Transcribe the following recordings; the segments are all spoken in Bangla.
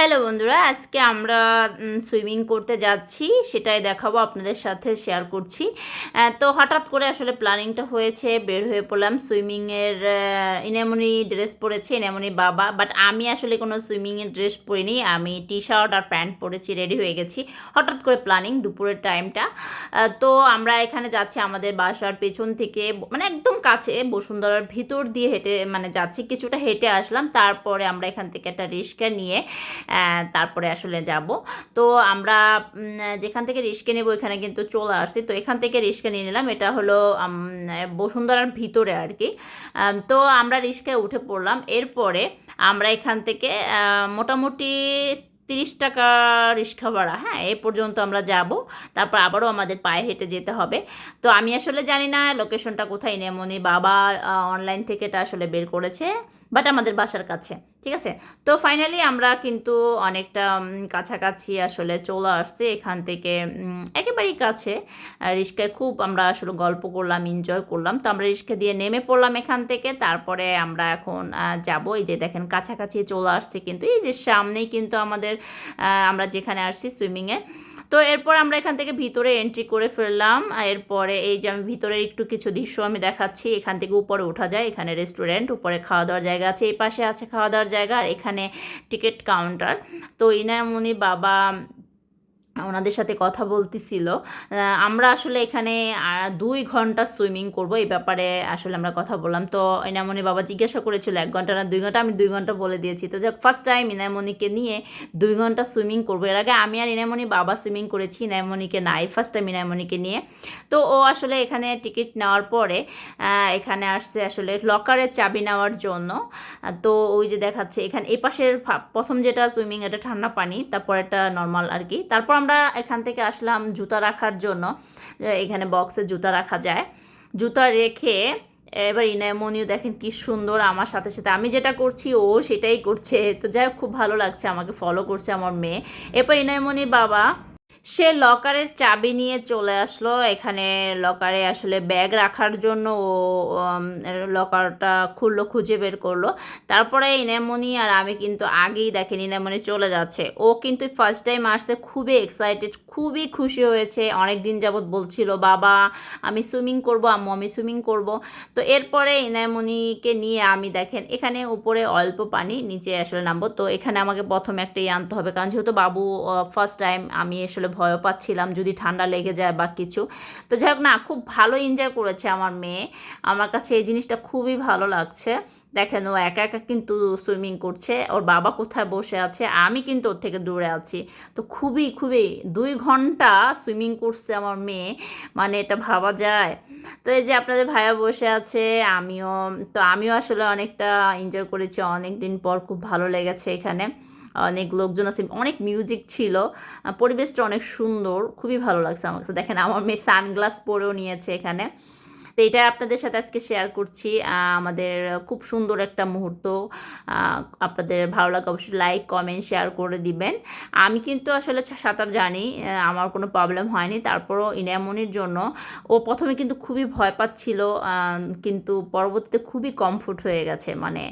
হ্যালো বন্ধুরা, আজকে আমরা সুইমিং করতে যাচ্ছি, সেটাই দেখাবো, আপনাদের সাথে শেয়ার করছি। তো হঠাৎ করে আসলে প্ল্যানিংটা হয়েছে, বের হয়ে পড়লাম সুইমিংয়ের ইনামনি ড্রেস পরেছি ইনামনি বাবা, বাট আমি আসলে কোনো সুইমিংয়ের ড্রেস পরিনি, আমি টি শার্ট আর প্যান্ট পরেছি, রেডি হয়ে গেছি, হঠাৎ করে প্ল্যানিং দুপুরের টাইমটা। তো আমরা এখানে যাচ্ছি আমাদের বাসার পেছন থেকে মানে একদম কাছে, বসুন্ধরার ভিতর দিয়ে হেঁটে মানে যাচ্ছি, কিছুটা হেঁটে আসলাম, তারপরে আমরা এখান থেকে একটা রিক্সা নিয়ে তারপরে আসলে যাব। তো আমরা যেখান থেকে রিক্সা নেব এখানে কিন্তু চলে আসছি। তো এখান থেকে রিক্সা নিয়ে নিলাম। এটা হলো বসুন্ধরার ভিতরে আর কি তো আমরা রিক্সায় উঠে পড়লাম। এরপরে আমরা এখান থেকে মোটামুটি তিরিশ টাকা রিক্সা ভাড়া হ্যাঁ এ পর্যন্ত আমরা যাব। তারপর আবারও আমাদের পায়ে হেঁটে যেতে হবে। তো আমি আসলে জানি না লোকেশনটা কোথায়, নেমনি বাবা অনলাইন থেকে এটা আসলে বের করেছে, বাট আমাদের বাসার কাছে। ঠিক আছে? তো ফাইনালি আমরা কিন্তু অনেকটা কাছাকাছি আসলে চলে আসছি এখান থেকে একেবারেই কাছে। রিস্কায় খুব আমরা আসলে গল্প করলাম এনজয় করলাম। তো আমরা রিস্কে দিয়ে নেমে পড়লাম এখান থেকে। তারপরে আমরা এখন যাব এই যে দেখেন কাছাকাছি চলে আসছে কিন্তু এই যে সামনেই কিন্তু আমাদের আমরা যেখানে আসছি সুইমিংয়ে তো এরপর আমরা এখান থেকে ভিতরে এন্ট্রি করে ফেললাম। এরপরে এই যে আমি ভিতরে একটু কিছু দৃশ্য আমি দেখাচ্ছি। এখান থেকে উপরে ওঠা যায়, এখানে রেস্টুরেন্ট উপরে খাওয়া দাওয়ার জায়গা আছে, এই পাশে আছে খাওয়া দাওয়ার জায়গা, আর এখানে টিকিট কাউন্টার তো ইনায়মনি বাবা ওনাদের সাথে কথা বলতেছিল। আমরা আসলে এখানে দুই ঘণ্টা সুইমিং করব, এই ব্যাপারে আসলে আমরা কথা বললাম। তো ইনামনি বাবা জিজ্ঞাসা করেছিল, এক ঘণ্টা না দুই ঘণ্টা? আমি দুই ঘণ্টা বলে দিয়েছি। তো যাক ফার্স্ট টাইম ইনামনিকে নিয়ে দুই ঘণ্টা সুইমিং করব। এর আগে আমি আর ইনামনি বাবা সুইমিং করেছি ইনামনিকে নাই ফার্স্ট টাইম ইনামনিকে নিয়ে। তো ও আসলে এখানে টিকিট নেওয়ার পরে এখানে আসছে আসলে লকারের চাবি নেওয়ার জন্য। তো ওই যে দেখাচ্ছে, এখানে এই পাশের প্রথম যেটা সুইমিং, এটা ঠান্ডা পানি, তারপর এটা নর্মাল আর কি। তারপর আমরা এখান থেকে আসলাম জুতা রাখার জন্য এখানে বক্সে জুতা রাখা যায়। জুতা রেখে এবার ইনামনিও দেখেন কি সুন্দর আমার সাথে সাথে। আমি যেটা করছি ও সেটাই করছে। তো যাই খুব ভালো লাগছে, আমাকে ফলো করছে আমার মেয়ে। এরপর ইনামনির বাবা সে লকারের চাবি নিয়ে চলে আসলো। এখানে লকারে আসলে ব্যাগ রাখার জন্য ও লকারটা খুললো, খুঁজে বের করল। তারপরে ইনামনি আর আমি কিন্তু আগেই দেখেন ইনামনি চলে যাচ্ছে। ও কিন্তু ফার্স্ট টাইম আসছে, খুবই এক্সাইটেড খুবই খুশি হয়েছে। অনেক দিন যাবৎ বলছিল, বাবা, আমি সুইমিং করব, আম্মু, আমি সুইমিং করব। তো এরপরে ইনামনিকে নিয়ে আমি দেখেন, এখানে উপরে অল্প পানি, নিচে আসলে নামবো। তো এখানে আমাকে প্রথমে একটাই আনতে হবে, কারণ যেহেতু বাবু ফার্স্ট টাইম আমি আসলে ভয় পাচ্ছিলাম যদি ঠান্ডা লেগে যায় বা কিছু। তো যাই হোক না, খুব ভালো এনজয় করেছে আমার মেয়ে। আমার কাছে এই জিনিসটা খুবই ভালো লাগছে। দেখেন, ও একা একা কিন্তু সুইমিং করছে। ওর বাবা কোথায় বসে আছে? আমি কিন্তু ওর থেকে দূরে আছি। তো খুবই খুবই দুই ঘণ্টা সুইমিং করছে আমার মেয়ে। মানে এটা ভাবা যায়। তো এই যে আপনাদের ভাইয়া বসে আছে, আমিও, তো আমিও আসলে অনেকটা এনজয় করেছি। অনেক দিন পর খুব ভালো লেগেছে এখানে। অনেক লোকজন আছে, অনেক মিউজিক ছিল। পরিবেশটা অনেক সুন্দর, খুবই ভালো লাগছে আমার কাছে দেখেন, আমার মেয়ে সানগ্লাস পরেও নিয়েছে এখানে। তো এটা আপনাদের সাথে আজকে শেয়ার করছি। আমাদের খুব সুন্দর একটা মুহূর্ত। আপনাদের ভালো লাগে অবশ্যই লাইক কমেন্ট শেয়ার করে দিবেন। আমি কিন্তু আসলে সাঁতার জানি আমার কোনো প্রবলেম হয়নি। তারপরও ইনামনির জন্য ও প্রথমে কিন্তু খুবই ভয় পাচ্ছিল কিন্তু পরবর্তীতে খুবই কমফোর্ট হয়ে গেছে। মানে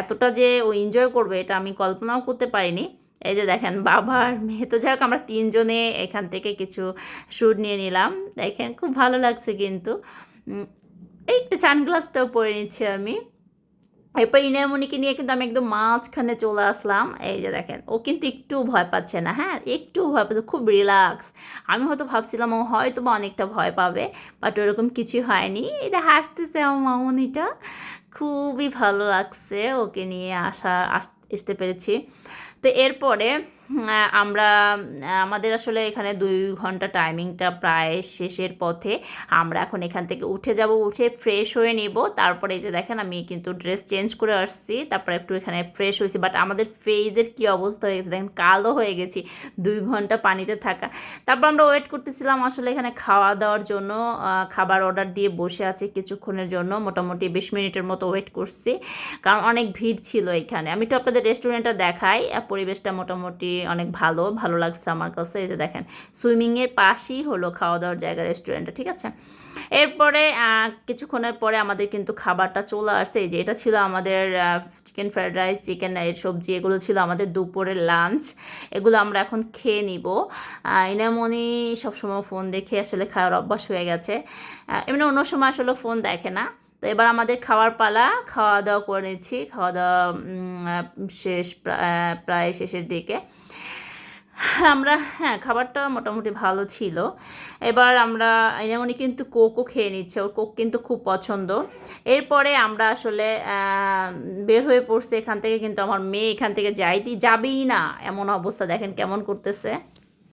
এতটা যে ও এনজয় করবে, এটা আমি কল্পনাও করতে পারিনি। এই যে দেখেন বাবার মেয়ে। তো যাই হোক, আমরা তিনজনে এখান থেকে কিছু শ্যুট নিয়ে নিলাম। দেখেন, খুব ভালো লাগছে কিন্তু। এই সানগ্লাসটাও পরে নিচ্ছি আমি। এরপর ইনামনিকে নিয়ে কিন্তু আমি একদম মাঝখানে চলে আসলাম। এই যে দেখেন, ও কিন্তু একটু ভয় পাচ্ছে না হ্যাঁ? একটু ভয় পাচ্ছে, খুব রিল্যাক্স আমি হয়তো ভাবছিলাম ও হয়তো বা অনেকটা ভয় পাবে বাট ওরকম কিছুই হয়নি। এটা হাসতেছে আমার মামনিটা, খুবই ভালো লাগছে ওকে নিয়ে আসা, আস- আসতে পেরেছি। তো এরপরে আমরা, আমাদের আসলে এখানে দুই ঘণ্টা টাইমিংটা প্রায় শেষের পথে। আমরা এখন এখান থেকে উঠে যাব, উঠে ফ্রেশ হয়ে নিব। তারপরে এই যে দেখেন, আমি কিন্তু ড্রেস চেঞ্জ করে আসছি। তারপরে একটু এখানে ফ্রেশ হয়েছি। বাট আমাদের ফেজের কি অবস্থা হয়ে গেছে? দেখেন, কালো হয়ে গেছি দুই ঘণ্টা পানিতে থাকা। তারপর আমরা ওয়েট করতেছিলাম আসলে এখানে খাওয়া দাওয়ার জন্য খাবার অর্ডার দিয়ে বসে আছি কিছুক্ষণের জন্য। মোটামুটি বিশ মিনিটের মতো ওয়েট করছি। কারণ অনেক ভিড় ছিল এখানে। আমি একটু আপনাদের রেস্টুরেন্টটা দেখাই। পরিবেশটা মোটামুটি অনেক ভালো ভালো লাগছে আমার কাছে। এই যে দেখেন, সুইমিংয়ের পাশেই হলো খাওয়া দাওয়ার জায়গা রেস্টুরেন্টটা ঠিক আছে? এরপরে কিছুক্ষণের পরে আমাদের কিন্তু খাবারটা চলে আসছে এই যে এটা ছিল আমাদের চিকেন ফ্রাইড রাইস চিকেন সবজি, এগুলো ছিল আমাদের দুপুরের লাঞ্চ এগুলো আমরা এখন খেয়ে নিব। ইনামনি সবসময় ফোন দেখে আসলে খাওয়ার অভ্যাস হয়ে গেছে। এমনি অন্য সময় আসলে ফোন দেখে না। তো এবার আমাদের খাওয়ার পালা খাওয়া দাওয়া করে নিচ্ছি। খাওয়া দাওয়া শেষ প্রা- প্রায় শেষের দিকে। আমরা হ্যাঁ খাবারটা মোটামুটি ভালো ছিল। এবার আমরা, এমনই কিন্তু কোকও খেয়ে নিচ্ছে। ওর কোক কিন্তু খুব পছন্দ। এরপরে আমরা আসলে বের হয়ে পড়ছে এখান থেকে। কিন্তু আমার মেয়ে এখান থেকে যাইতেই যাবেই না। এমন অবস্থা, দেখেন কেমন করতেছে।